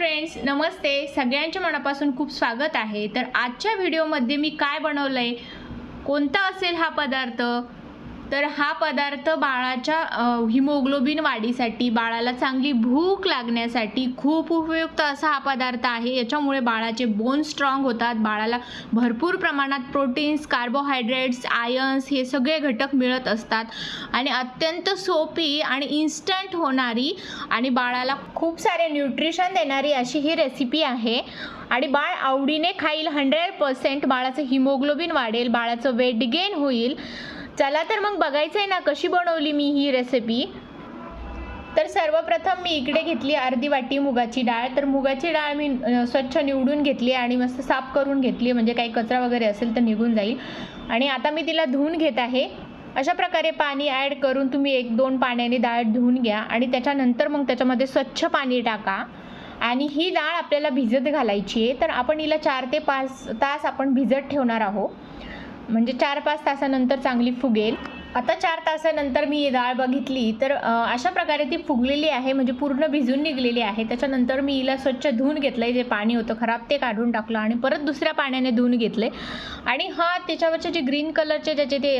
Friends नमस्ते. सगळ्यांच्या मनापासून खूप स्वागत आहे. तर आजच्या व्हिडिओमध्ये मी काय बनवलं आहे कोणता असेल हा पदार्थ? तर हा पदार्थ बाळाच्या हिमोग्लोबिन वाढीसाठी बाळाला चांगली भूक लागण्यासाठी खूप उपयुक्त असा हा पदार्थ आहे. याच्यामुळे बाळाचे बोन स्ट्रॉंग होतात. बाळाला भरपूर प्रमाणात प्रोटीन्स कार्बोहायड्रेट्स आयन्स हे सगळे घटक मिळत असतात. आणि अत्यंत सोपी आणि इन्स्टंट होणारी आणि बाळाला खूप सारे न्यूट्रिशन देणारी अशी ही रेसिपी आहे. आणि बाळ आवडीने खाईल हंड्रेड पर्सेंट बाळाचं हिमोग्लोबिन वाढेल बाळाचं वेट गेन होईल. चला तर मग बघायचं आहे ना कशी बनवली मी ही रेसिपी तर सर्वप्रथम मी इकडे घेतली अर्धी वाटी मुगाची डाळ. तर मुगाची डाळ मी स्वच्छ निवडून घेतली आणि मस्त साफ करून घेतली. म्हणजे काही कचरा वगैरे असेल तर निघून जाईल. आणि आता मी तिला धुवून घेत आहे. अशा प्रकारे पाणी ॲड करून तुम्ही एक दोन पाण्याने डाळ धुवून घ्या. आणि त्याच्यानंतर मग त्याच्यामध्ये स्वच्छ पाणी टाका. आणि ही डाळ आपल्याला भिजत घालायची आहे. तर आपण हिला चार ते पाच तास आपण भिजत ठेवणार आहोत. म्हणजे चार पाच तासानंतर चांगली फुगेल. आता चार तासानंतर मी डाळ बघितली तर अशा प्रकारे ती फुगलेली आहे म्हणजे पूर्ण भिजून निघलेली आहे. त्याच्यानंतर मी हिला स्वच्छ धुवून घेतलं आहे जे पाणी होतं खराब ते काढून टाकलं आणि परत दुसऱ्या पाण्याने धुवून घेतले. आणि हा त्याच्यावरचे जे ग्रीन कलरचे ज्याचे ते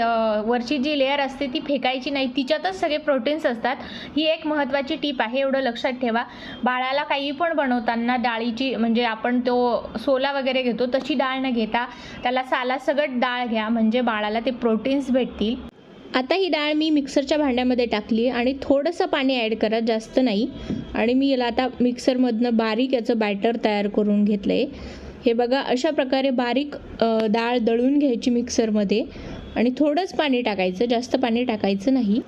वरची जी लेअर असते ती फेकायची नाही. तिच्यातच सगळे प्रोटीन्स असतात. ही एक महत्त्वाची टीप आहे एवढं लक्षात ठेवा. बाळाला काही पण बनवताना डाळीची म्हणजे आपण तो सोला वगैरे घेतो तशी डाळ न घेता त्याला साला सगळं डाळ घ्या म्हणजे बाळाला ते प्रोटीन्स भेटतील. आता ही डाळ मी मिक्सरच्या भांड्यामध्ये टाकली आणि थोडंसं पाणी ॲड करा जास्त नाही. आणि मी याला आता मिक्सरमधनं बारीक याचं बॅटर तयार करून घेतलं आहे हे बघा अशा प्रकारे बारीक डाळ दळून घ्यायची मिक्सरमध्ये. आणि थोडंच पाणी टाकायचं जास्त पाणी टाकायचं नाही.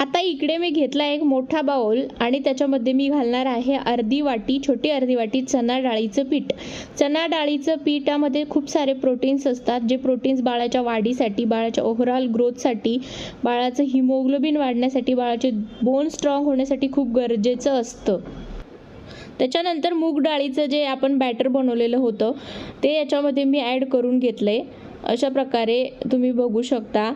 आता इकडे मी घेतला एक मोठा बाउल आणि त्याच्यामध्ये मी घालणार आहे अर्धी वाटी छोटी अर्धी वाटी चणा डाळीचं पीठ. चना डाळीचं पिठामध्ये खूप सारे प्रोटीन्स असतात जे प्रोटीन्स बाळाच्या वाढीसाठी बाळाच्या ओव्हरऑल ग्रोथसाठी बाळाचं हिमोग्लोबिन वाढण्यासाठी बाळाचे बोन स्ट्रॉंग होण्यासाठी खूप गरजेचं असतं. त्याच्यानंतर मूग डाळीचं जे आपण बॅटर बनवलेलं होतं ते याच्यामध्ये मी ॲड करून घेतलं आहे अशा प्रकारे तुम्ही बघू शकता.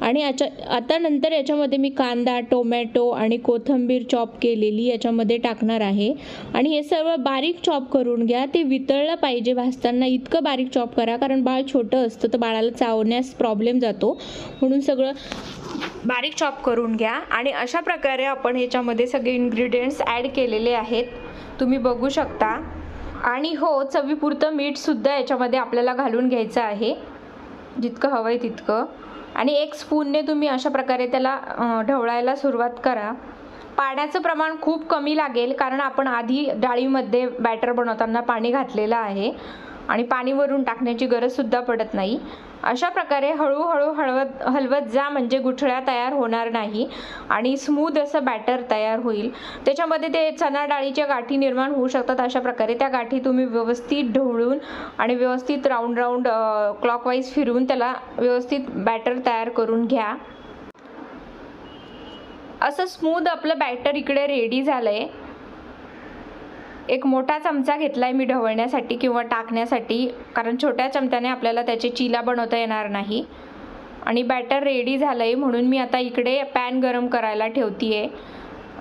आणि याच्या आता नंतर याच्यामध्ये मी कांदा टोमॅटो आणि कोथिंबीर चॉप केलेली याच्यामध्ये टाकणार आहे. आणि हे सर्व बारीक चॉप करून घ्या. ते वितळलं पाहिजे भाजताना. इतकं बारीक चॉप करा कारण बाळ छोटं असतं तर बाळाला चावण्यास प्रॉब्लेम जातो. म्हणून सगळं बारीक चॉप करून घ्या. आणि अशा प्रकारे आपण याच्यामध्ये सगळे इन्ग्रेडियंट्स ॲड केलेले आहेत. तुम्ही बघू शकता. आणि हो चवीपुरतं मीठसुद्धा याच्यामध्ये आपल्याला घालून घ्यायचं आहे. जितकं हवं आहे तितकं. आणि एक स्पूनने तुम्ही अशा प्रकारे त्याला ढवळायला सुरुवात करा. पाण्याचं प्रमाण खूप कमी लागेल कारण आपण आधी डाळीमध्ये बॅटर बनवताना पाणी घातलेलं आहे. आणि पाणी वरून टाकण्याची गरजसुद्धा पडत नाही. अशा प्रकारे हळूहळू हळवत हलवत जा म्हणजे गुठळ्या तयार होणार नाही आणि स्मूथ असं बॅटर तयार होईल. त्याच्यामध्ये ते चणा डाळीच्या गाठी निर्माण होऊ शकतात. अशा प्रकारे त्या गाठी तुम्ही व्यवस्थित ढवळून आणि व्यवस्थित राऊंड राऊंड क्लॉकवाईज फिरवून त्याला व्यवस्थित बॅटर तयार करून घ्या. असं स्मूद आपलं बॅटर इकडे रेडी झालं आहे एक मोठा चमचा घेतला आहे मी ढवळण्यासाठी किंवा टाकण्यासाठी कारण छोट्या चमच्याने आपल्याला त्याचे चिला बनवता येणार नाही. आणि बॅटर रेडी झालं आहे म्हणून मी आता इकडे पॅन गरम करायला ठेवती आहे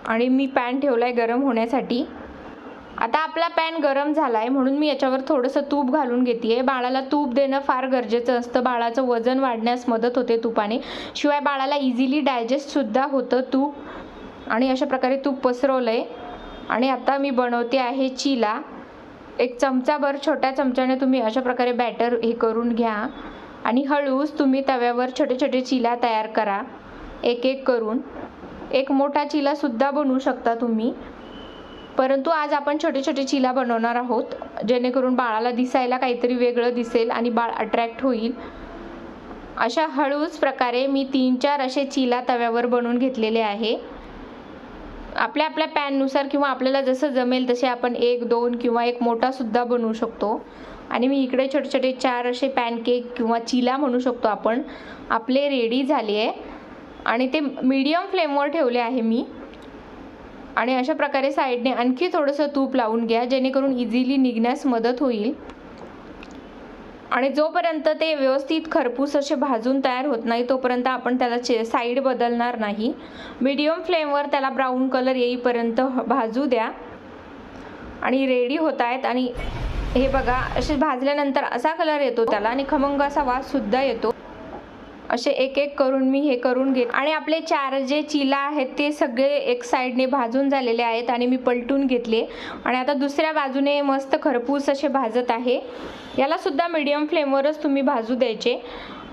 आणि मी पॅन ठेवला आहे गरम होण्यासाठी. आता आपला पॅन गरम झाला आहे म्हणून मी याच्यावर थोडंसं तूप घालून घेते आहे बाळाला तूप देणं फार गरजेचं असतं. बाळाचं वजन वाढण्यास मदत होते तुपाने. शिवाय बाळाला इझिली डायजेस्टसुद्धा होतं तूप. आणि अशा प्रकारे तूप पसरवलं आहे आणि आता मी बनवते आहे चिला. एक चमचाभर छोट्या चमच्याने तुम्ही अशा प्रकारे बॅटर हे करून घ्या. आणि हळूच तुम्ही तव्यावर छोटे छोटे चिला तयार करा. एक एक करून. एक मोठा चिलासुद्धा बनवू शकता तुम्ही. परंतु आज आपण छोटे छोटे चिला बनवणार आहोत जेणेकरून बाळाला दिसायला काहीतरी वेगळं दिसेल आणि बाळ अट्रॅक्ट होईल. अशा हळूच प्रकारे मी तीन चार असे चिला तव्यावर बनवून घेतलेले आहे. आपल्या आपल्या पॅननुसार किंवा आपल्याला जसं जमेल तसे आपण एक दोन किंवा एक मोठासुद्धा बनवू शकतो. आणि मी इकडे छोटे छोटे चार असे पॅनकेक किंवा चिला म्हणू शकतो आपण. आपले रेडी झाले आहे. आणि ते मीडियम फ्लेमवर ठेवले आहे मी. आणि अशा प्रकारे साईडने आणखी थोडंसं तूप लावून घ्या जेणेकरून इझिली निघण्यास मदत होईल. आणि जोपर्यंत ते व्यवस्थित खरपूस असे भाजून तयार होत नाही तोपर्यंत आपण त्याला चे साईड बदलणार नाही. मिडियम फ्लेमवर त्याला ब्राऊन कलर येईपर्यंत भाजू द्या. आणि रेडी होत आहेत आणि हे बघा असे भाजल्यानंतर असा कलर येतो त्याला आणि खमंग असा वाससुद्धा येतो. असे एक एक करून मी हे करून घेत आणि आपले चार जे चिला आहेत ते सगळे एक साईडने भाजून झालेले आहेत आणि मी पलटून घेतले. आणि आता दुसऱ्या बाजूने मस्त खरपूस असे भाजत आहे. यालासुद्धा मीडियम फ्लेमवरच तुम्ही भाजू द्यायचे.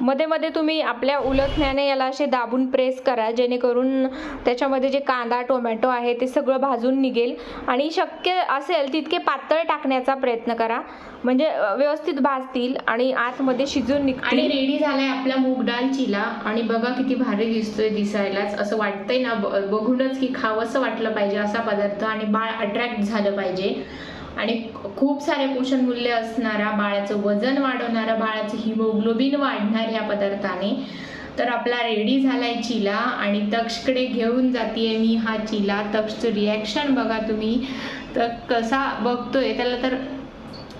मध्ये मध्ये तुम्ही आपल्या उलथण्याने याला असे दाबून प्रेस करा जेणेकरून त्याच्यामध्ये जे कांदा टोमॅटो आहे ते सगळं भाजून निघेल. आणि शक्य असेल तितके पातळ टाकण्याचा प्रयत्न करा. म्हणजे व्यवस्थित भाजतील आणि आतमध्ये शिजून आणि रेडी झालाय आपला मूग डाल चिला. आणि बघा किती भारी दिसतोय दिसायलाच. असं वाटतंय ना ब- बघूनच की खावंसं वाटलं पाहिजे असा पदार्थ. आणि बाळ अट्रॅक्ट झालं पाहिजे. आणि खूप सारे पोषण मूल्य असणारा बाळाचं वजन वाढवणारा बाळाचं हिमोग्लोबिन वाढणार ह्या पदार्थाने. तर आपला रेडी झालाय चिला आणि तक्षकडे घेऊन जाते मी हा चिला. तक्षचं रिॲक्शन बघा तुम्ही. तर कसा बघतोय त्याला तर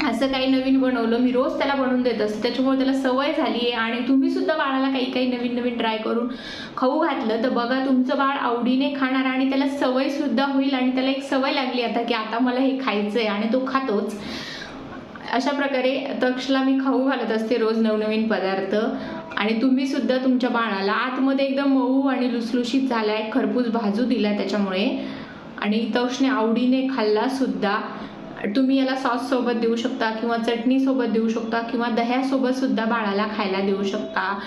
असं काही नवीन बनवलं मी रोज त्याला बनवून देत असते. त्याच्यामुळे त्याला सवय झाली आहे आणि तुम्ही सुद्धा बाळाला काही काही नवीन नवीन ट्राय करून खाऊ घातलं. तर बघा तुमचं बाळ आवडीने खाणार आणि त्याला सवय सुद्धा होईल आणि त्याला एक सवय लागली आता की आता मला हे खायचं आहे आणि तो खातोच. अशा प्रकारे तक्षला मी खाऊ घालत असते रोज नवनवीन पदार्थ. आणि तुम्ही सुद्धा तुमच्या बाळाला आतमध्ये एकदम मऊ आणि लुसलुशीत झाला आहे खरपूस भाजू दिला त्याच्यामुळे. आणि तक्षने आवडीने खाल्ला सुद्धा. तुम्ही याला सॉस सोबत देऊ शकता किंवा चटणी सोबत देऊ शकता किंवा दह्यासोबत सुद्धा बाळाला खायला देऊ शकता.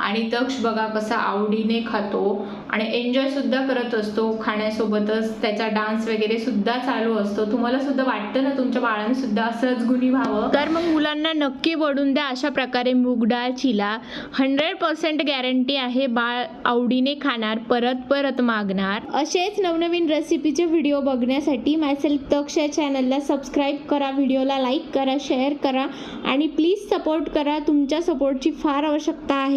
आणि दक्ष बघा कसा आवडीने खातो. आणि एन्जॉय सुद्धा करत असतो खाण्यासोबतच त्याचा डान्स वगैरे सुद्धा चालू असतो. तुम्हाला सुद्धा वाटतं ना तुमच्या बाळाने सुद्धा असंच गुणी व्हावं? तर मग मुलांना नक्की बनवून द्या अशा प्रकारे मूग डाळ चिला हंड्रेड पर्सेंट गॅरंटी आहे बाळ आवडीने खाणार परत परत मागणार. असेच नवनवीन रेसिपीचे व्हिडिओ बघण्यासाठी मायसेल्फ तक्ष चॅनलला सबस्क्राईब करा व्हिडिओला लाईक करा शेअर करा आणि प्लीज सपोर्ट करा. तुमच्या सपोर्टची फार आवश्यकता आहे.